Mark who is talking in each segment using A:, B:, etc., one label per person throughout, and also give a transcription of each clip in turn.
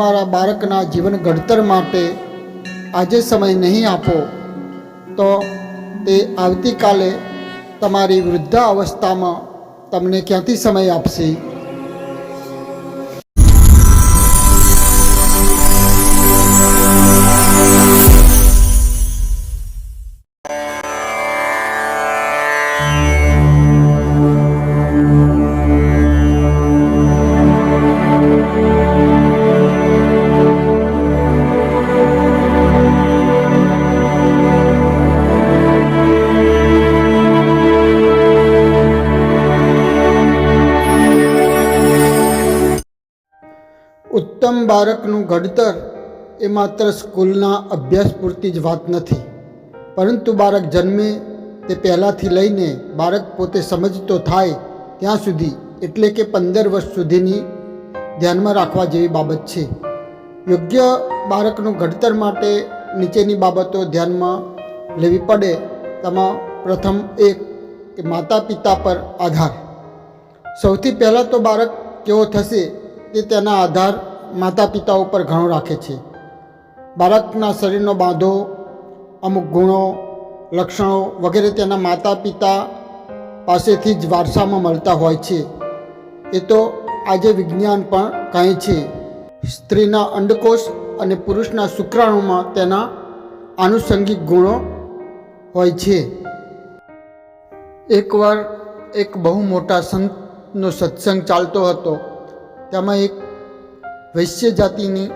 A: તમારા બાળકના જીવન ઘડતર માટે આજે સમય નહીં આપો, તો તે આવતીકાલે તમારી વૃદ્ધા અવસ્થામાં તમને ક્યાંથી સમય આપશે? ઉત્તમ બાળકનું ઘડતર એ માત્ર સ્કૂલના અભ્યાસ પૂરતી જ વાત નથી. પરંતુ બાળક જન્મે તે પહેલાંથી લઈને બાળક પોતે સમજતો થાય ત્યાં સુધી, એટલે કે પંદર વર્ષ સુધીની ધ્યાનમાં રાખવા જેવી બાબત છે. યોગ્ય બાળકનું ઘડતર માટે નીચેની બાબતો ધ્યાનમાં લેવી પડે તેમાં પ્રથમ એક કે માતા પિતા પર આધાર. સૌથી પહેલાં તો બાળક કેવો થશે તે તેના આધાર માતા પિતા ઉપર ઘણો રાખે છે. બાળકના શરીરનો બાંધો, અમુક ગુણો, લક્ષણો વગેરે તેના માતા પિતા પાસેથી જ વારસામાં મળતા હોય છે. એ તો આજે વિજ્ઞાન પણ કહે છે. સ્ત્રીના અંડકોષ અને પુરુષના શુક્રાણુમાં તેના આનુષંગિક ગુણો હોય છે. એકવાર એક બહુ મોટા સંતનો સત્સંગ ચાલતો હતો. તેમાં એક વૈશ્ય જાતિની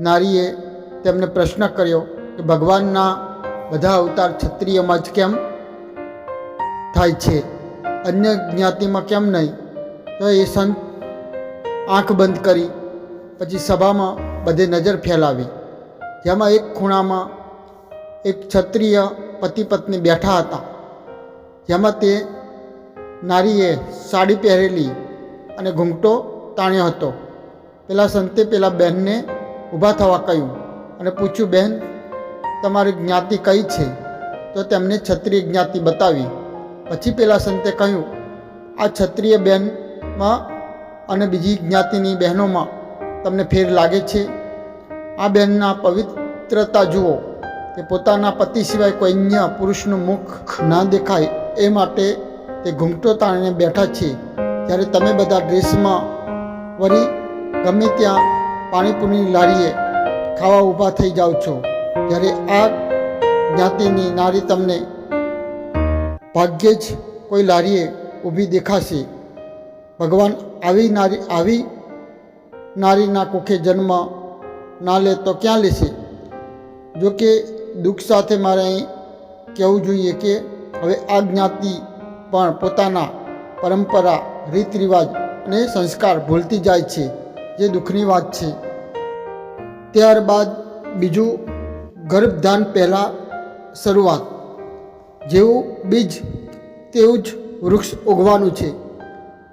A: નારીએ તેમને પ્રશ્ન કર્યો કે ભગવાનના બધા અવતાર ક્ષત્રિયમાં જ કેમ થાય છે? અન્ય જ્ઞાતિમાં કેમ નહીં? તો એ સંત આંખ બંધ કરી પછી સભામાં બધે નજર ફેલાવી. જેમાં એક ખૂણામાં એક ક્ષત્રિય પતિ પત્ની બેઠા હતા. જેમાં તે નારીએ સાડી પહેરેલી અને ઘૂંઘટો તાણ્યો હતો. પેલા સંતે પેલા બહેનને ઊભા થવા કહ્યું અને પૂછ્યું, બહેન, તમારી જ્ઞાતિ કઈ છે? તો તેમને ક્ષત્રિય જ્ઞાતિ બતાવી. પછી પેલા સંતે કહ્યું, આ ક્ષત્રિય બહેનમાં અને બીજી જ્ઞાતિની બહેનોમાં તમને ફેર લાગે છે? આ બહેનના પવિત્રતા જુઓ તે પોતાના પતિ સિવાય કોઈ અન્ય પુરુષનું મુખ ના દેખાય. એ માટે તે ઘૂંઘટો તાણીને બેઠા છે. જ્યારે તમે બધા ડ્રેસમાં વળી ગમે ત્યાં પાણીપુરીની લારીએ ખાવા ઊભા થઈ જાઓ છો જ્યારે આ જ્ઞાતિની નારી તમને ભાગ્યે જ કોઈ લારીએ ઊભી દેખાશે. ભગવાન આવી નારી, આવી નારીના કુખે જન્મ ના લે તો ક્યાં લેશે? જો કે દુઃખ સાથે મારે અહીં કહેવું જોઈએ કે હવે આ જ્ઞાતિ પણ પોતાના પરંપરા રીત રિવાજ અને સંસ્કાર ભૂલતી જાય છે. જે દુઃખની વાત છે. ત્યારબાદ બીજું ગર્ભધાન પહેલાં શરૂઆત. જેવું બીજ તેવું જ વૃક્ષ ઉગવાનું છે.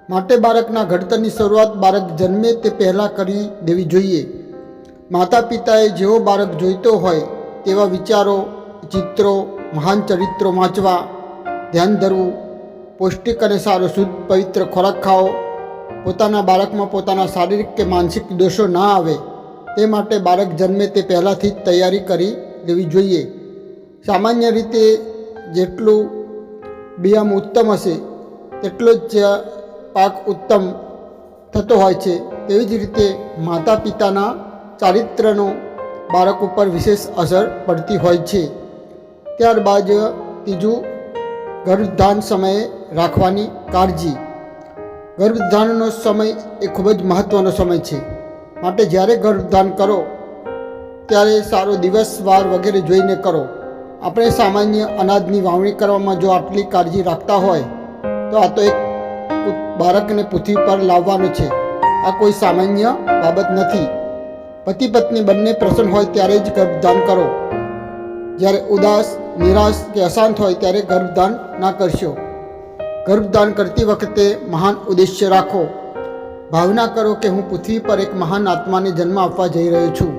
A: માટે બાળકના ઘડતરની શરૂઆત બાળક જન્મે તે પહેલાં કરી દેવી જોઈએ. માતા પિતાએ જેવો બાળક જોઈતો હોય તેવા વિચારો, ચિત્રો, મહાન ચરિત્રો વાંચવા, ધ્યાન ધરવું, પૌષ્ટિક અને સારો, શુદ્ધ, પવિત્ર ખોરાક ખાઓ પોતાના બાળકમાં પોતાના શારીરિક કે માનસિક દોષો ના આવે, તે માટે બાળક જન્મે તે પહેલાંથી જ તૈયારી કરી લેવી જોઈએ. સામાન્ય રીતે જેટલું બિયામ ઉત્તમ હશે, તેટલો જ પાક ઉત્તમ થતો હોય છે, તેવી જ રીતે માતા પિતાના ચારિત્રનો બાળક ઉપર વિશેષ અસર પડતી હોય છે. ત્યારબાદ ત્રીજું ગર્ભધાન સમયે રાખવાની કાળજી. ગર્ભધાનનો સમય એ ખૂબ જ મહત્ત્વનો સમય છે. માટે જ્યારે ગર્ભધાન કરો, ત્યારે સારો દિવસ વાર વગેરે જોઈને કરો. આપણે સામાન્ય અનાજની વાવણી કરવામાં જો આટલી કાળજી રાખતા હોય, તો આ તો એક બાળકને પૃથ્વી પર લાવવાનું છે. આ કોઈ સામાન્ય બાબત નથી. પતિ પત્ની બંને પ્રસન્ન હોય ત્યારે જ ગર્ભધાન કરો. જ્યારે ઉદાસ, નિરાશ કે અશાંત હોય ત્યારે ગર્ભધાન ના કરશો. ગર્ભદાન કરતી વખતે મહાન ઉદ્દેશ્ય રાખો. ભાવના કરો કે હું પૃથ્વી પર એક મહાન આત્માને જન્મ આપવા જઈ રહ્યો છું.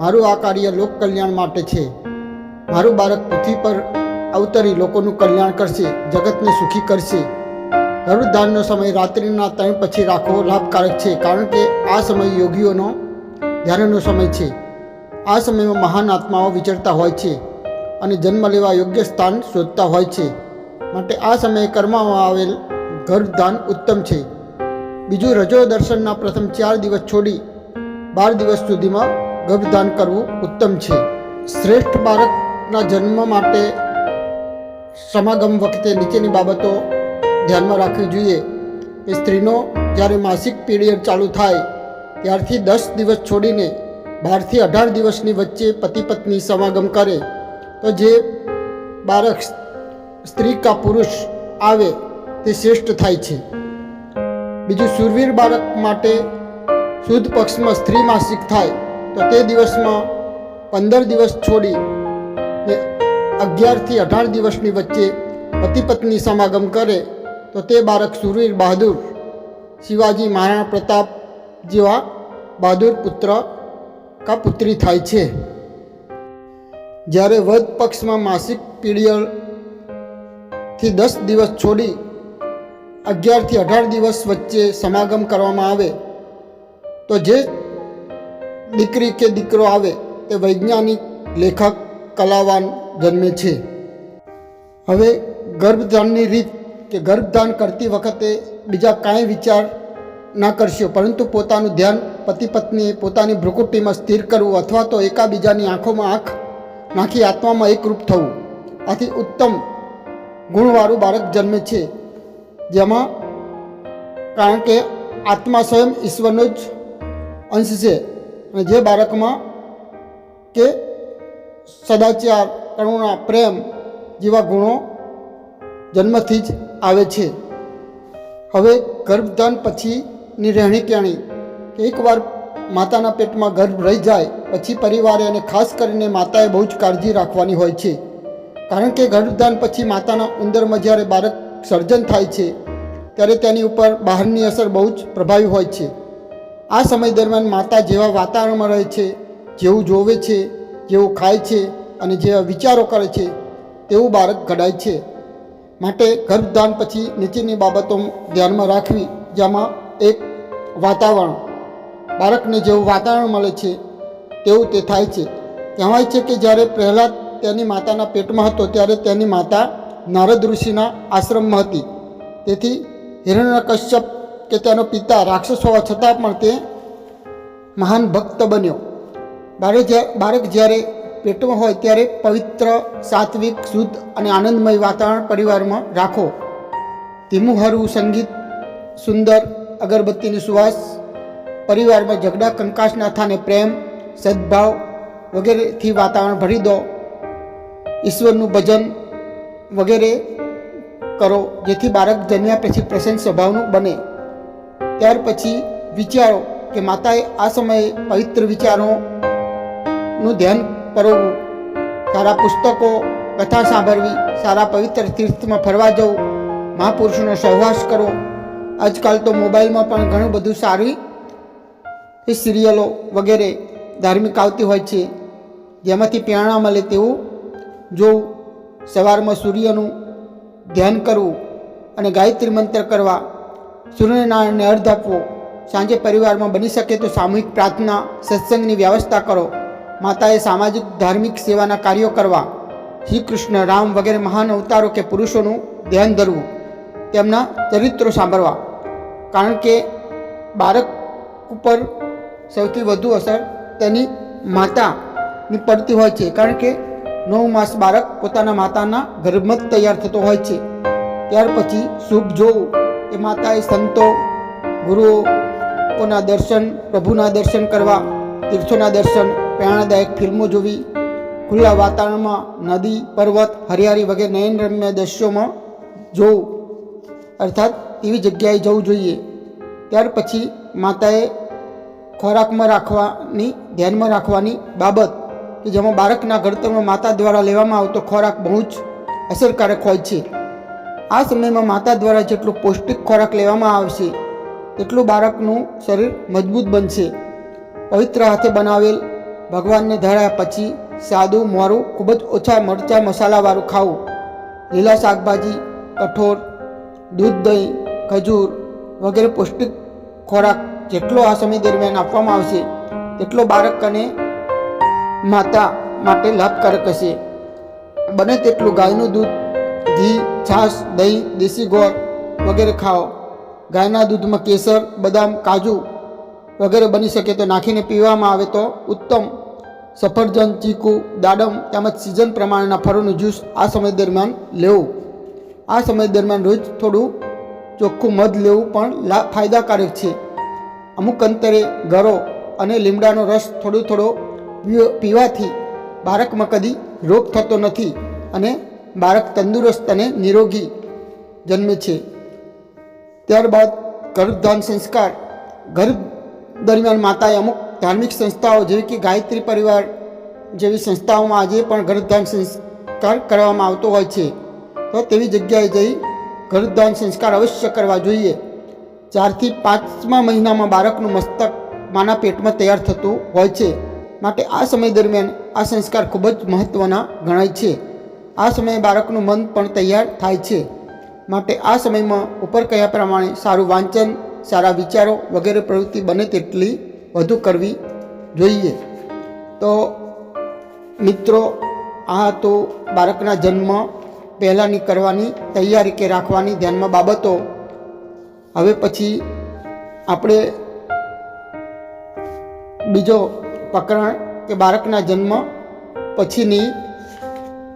A: મારું આ કાર્ય લોક કલ્યાણ માટે છે. મારું બાળક પૃથ્વી પર અવતરી લોકોનું કલ્યાણ કરશે, જગતને સુખી કરશે. ગર્ભદાનનો સમય રાત્રિના ત્રણ પછી રાખવો લાભકારક છે, કારણ કે આ સમય યોગીઓનો ધ્યાનનો સમય છે. આ સમયમાં મહાન આત્માઓ વિચરતા હોય છે અને જન્મ લેવા યોગ્ય સ્થાન શોધતા હોય છે. માટે આ સમયે કરવામાં આવેલ ગર્ભદાન ઉત્તમ છે. બીજું, રજો દર્શનના પ્રથમ ચાર દિવસ છોડી બાર દિવસ સુધીમાં ગર્ભદાન કરવું ઉત્તમ છે. શ્રેષ્ઠ બાળકના જન્મ માટે સમાગમ વખતે નીચેની બાબતો ધ્યાનમાં રાખવી જોઈએ. કે સ્ત્રીનો જ્યારે માસિક પીરિયડ ચાલુ થાય, ત્યારથી દસ દિવસ છોડીને બારથી અઢાર દિવસની વચ્ચે પતિ પત્ની સમાગમ કરે, તો જે બાળક સ્ત્રી કા પુરુષ આવે તે શ્રેષ્ઠ થાય છે. બીજું સુરવીર બાળક માટે શુદ્ધ પક્ષમાં સ્ત્રી માસિક થાય તો તે દિવસમાં પંદર દિવસ છોડી અગિયારથી અઢાર દિવસની વચ્ચે પતિ પત્ની સમાગમ કરે તો તે બાળક સુરવીર બહાદુર શિવાજી મહારાણા પ્રતાપ જેવા બહાદુર પુત્ર કા પુત્રી થાય છે. જ્યારે વધ પક્ષમાં માસિક પીરિયડથી દસ દિવસ છોડી અગિયારથી અઢાર દિવસ વચ્ચે સમાગમ કરવામાં આવે, તો જે દીકરી કે દીકરો આવે તે વૈજ્ઞાનિક, લેખક, કલાવાન જન્મે છે. હવે ગર્ભધાનની રીત કે ગર્ભધાન કરતી વખતે બીજા કાંઈ વિચાર ના કરશો, પરંતુ પોતાનું ધ્યાન પતિ પત્નીએ પોતાની ભ્રુકુટીમાં સ્થિર કરવું અથવા તો એકાબીજાની આંખોમાં આંખ નાખી આત્મામાં એકરૂપ થવું. આથી ઉત્તમ ગુણવાળું બાળક જન્મે છે. જેમાં કારણ કે આત્મા સ્વયં ઈશ્વરનો જ અંશ છે. અને જે બાળકમાં કે સદાચાર, કરુણા, પ્રેમ જેવા ગુણો જન્મથી જ આવે છે. હવે ગર્ભધાન પછીની રહેણી કહેણી એકવાર માતાના પેટમાં ગર્ભ રહી જાય, પછી પરિવારે અને ખાસ કરીને માતાએ બહુ જ કાળજી રાખવાની હોય છે. કારણ કે ગર્ભદાન પછી માતાના ઉંદરમાં જ્યારે બાળક સર્જન થાય છે, ત્યારે તેની ઉપર બહારની અસર બહુ જ પ્રભાવી હોય છે. આ સમય દરમિયાન માતા જેવા વાતાવરણમાં રહે છે, જેવું જોવે છે, જેવું ખાય છે અને જેવા વિચારો કરે છે, તેવું બાળક ઘડાય છે. માટે ગર્ભદાન પછી નીચેની બાબતો ધ્યાનમાં રાખવી, જેમાં એક વાતાવરણ, બાળકને જેવું વાતાવરણ મળે છે, તેવું તે થાય છે. કહેવાય છે કે જ્યારે પ્રહલાદ તેની માતાના પેટમાં હતો ત્યારે તેની માતા નારદ ઋષિના આશ્રમમાં હતી. તેથી હિરણ્યકશ્યપ કે તેનો પિતા રાક્ષસ હોવા છતાં પણ તે મહાન ભક્ત બન્યો. બાળક બાળક જ્યારે પેટમાં હોય ત્યારે પવિત્ર, સાત્વિક, શુદ્ધ અને આનંદમય વાતાવરણ પરિવારમાં રાખો. ધીમું હરવું સંગીત, સુંદર અગરબત્તીની સુવાસ, પરિવારમાં ઝઘડા થાને પ્રેમ, સદભાવ વગેરેથી વાતાવરણ ભરી દો. ઈશ્વરનું ભજન વગેરે કરો, જેથી બાળક જન્મ્યા પછી પ્રસન્ન સ્વભાવનું બને. ત્યાર પછી વિચારો કે માતાએ આ સમયે પવિત્ર વિચારોનું ધ્યાન કરવું. સારા પુસ્તકો, કથા સાંભળવી, સારા પવિત્ર તીર્થમાં ફરવા જવું, મહાપુરુષોનો સહવાસ કરો આજકાલ તો મોબાઈલમાં પણ ઘણું બધું સારી સિરિયલો વગેરે ધાર્મિક આવતી હોય છે. જેમાંથી પ્રેરણા મળે તેવું જોવું સવારમાં સૂર્યનું ધ્યાન કરવું અને ગાયત્રી મંત્ર કરવા સૂર્યનારાયણને અર્ધ આપવો, સાંજે પરિવારમાં બની શકે તો સામૂહિક પ્રાર્થના, સત્સંગની વ્યવસ્થા કરો. માતાએ સામાજિક, ધાર્મિક સેવાના કાર્યો કરવા શ્રી કૃષ્ણ રામ વગેરે મહાન અવતારો કે પુરુષોનું ધ્યાન ધરવું, તેમના ચરિત્રો સાંભળવા. કારણ કે બાળક ઉપર સૌથી વધુ અસર તેની માતાની પડતી હોય છે. કારણ કે નવ માસ બાળક પોતાના માતાના ગર્ભમાં તૈયાર થતો હોય છે. ત્યાર પછી શુભ જોવું એ માતાએ સંતો ગુરુઓના દર્શન, પ્રભુના દર્શન કરવા, તીર્થોના દર્શન પ્રેરણાદાયક ફિલ્મો જોવી, ખુલ્લા વાતાવરણમાં નદી, પર્વત, હરિયાળી વગેરે નયનરમ્ય દ્રશ્યોમાં જોવું અર્થાત એવી જગ્યાએ જવું જોઈએ. ત્યાર પછી માતાએ ખોરાકમાં રાખવાની, ધ્યાનમાં રાખવાની બાબત કે જેમાં બાળકના ઘડતરમાં માતા દ્વારા લેવામાં આવતો ખોરાક બહુ જ અસરકારક હોય છે. આ સમયમાં માતા દ્વારા જેટલું પૌષ્ટિક ખોરાક લેવામાં આવશે તેટલું બાળકનું શરીર મજબૂત બનશે. પવિત્ર હાથે બનાવેલ ભગવાનને ધરાયા પછી સાદું, મોરું, ખૂબ જ ઓછા મરચાં મસાલાવાળું ખાવું. લીલા શાકભાજી, કઠોળ, દૂધ દહીં, ખજૂર વગેરે પૌષ્ટિક ખોરાક જેટલો આ સમય દરમિયાન આપવામાં આવશે, તેટલો બાળક અને માતા માટે લાભકારક હશે. બને તેટલું ગાયનું દૂધ, ઘી, છાશ, દહીં, દેશી ગોળ વગેરે ખાઓ. ગાયના દૂધમાં કેસર, બદામ, કાજુ વગેરે બની શકે તો નાખીને પીવામાં આવે તો ઉત્તમ. સફરજન, ચીકુ, દાડમ તેમજ સિઝન પ્રમાણેના ફળોનું જ્યુસ આ સમય દરમિયાન લેવું. આ સમય દરમિયાન રોજ થોડું ચોખ્ખું મધ લેવું પણ ફાયદાકારક છે. અમુક અંતરે ગરો અને લીમડાનો રસ થોડો થોડો પીવાથી બાળકમાં કદી રોગ થતો નથી અને બાળક તંદુરસ્ત અને નિરોગી જન્મે છે. ત્યારબાદ ગર્ભધાન સંસ્કાર. ગર્ભ દરમિયાન માતાએ અમુક ધાર્મિક સંસ્થાઓ, જેવી કે ગાયત્રી પરિવાર જેવી સંસ્થાઓમાં આજે પણ ગર્ભધાન સંસ્કાર કરવામાં આવતો હોય છે. તો તેવી જગ્યાએ જઈ ગર્ભધાન સંસ્કાર અવશ્ય કરવા જોઈએ. ચારથી પાંચમા મહિનામાં બાળકનું મસ્તક માના પેટમાં તૈયાર થતું હોય છે. માટે આ સમય દરમિયાન આ સંસ્કાર ખૂબ જ મહત્ત્વના ગણાય છે. આ સમયે બાળકનું મન પણ તૈયાર થાય છે. માટે આ સમયમાં ઉપર કહ્યા પ્રમાણે સારું વાંચન, સારા વિચારો વગેરે પ્રવૃત્તિ બને તેટલી વધુ કરવી જોઈએ. તો મિત્રો, આ તો બાળકના જન્મ પહેલાંની કરવાની તૈયારી કે રાખવાની ધ્યાનમાં બાબતો. હવે પછી આપણે બીજો પ્રકરણ કે બાળકના જન્મ પછીની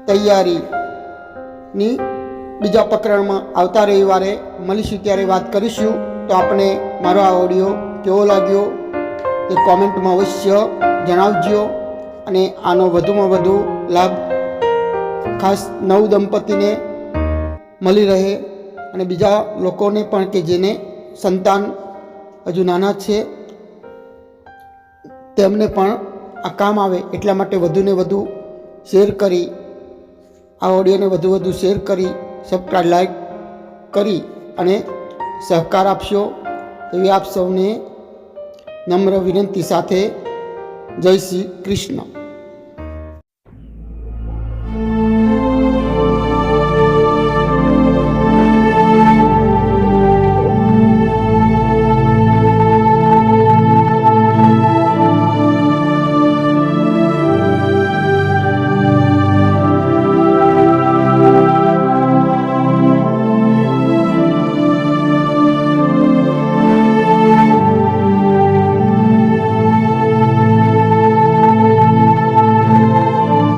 A: તૈયારીની બીજા પ્રકરણમાં આવતા રવિવારે મળીશું ત્યારે વાત કરીશું. તો આપણે મારો આ ઓડિયો કેવો લાગ્યો તે કોમેન્ટમાં અવશ્ય જણાવજો અને આનો વધુમાં વધુ લાભ ખાસ નવ દંપતીને મળી રહે અને બીજા લોકોને પણ કે જેને સંતાન હજુ નાના છે. તેમને પણ આ કામ આવે એટલા માટે વધુને વધુ શેર કરી, આ ઓડિયોને વધુ વધુ શેર કરી સબસ્ક્રાઈબ લાઈક કરી અને સહકાર આપશો. એવી આપ સૌને નમ્ર વિનંતી સાથે જય શ્રી કૃષ્ણ.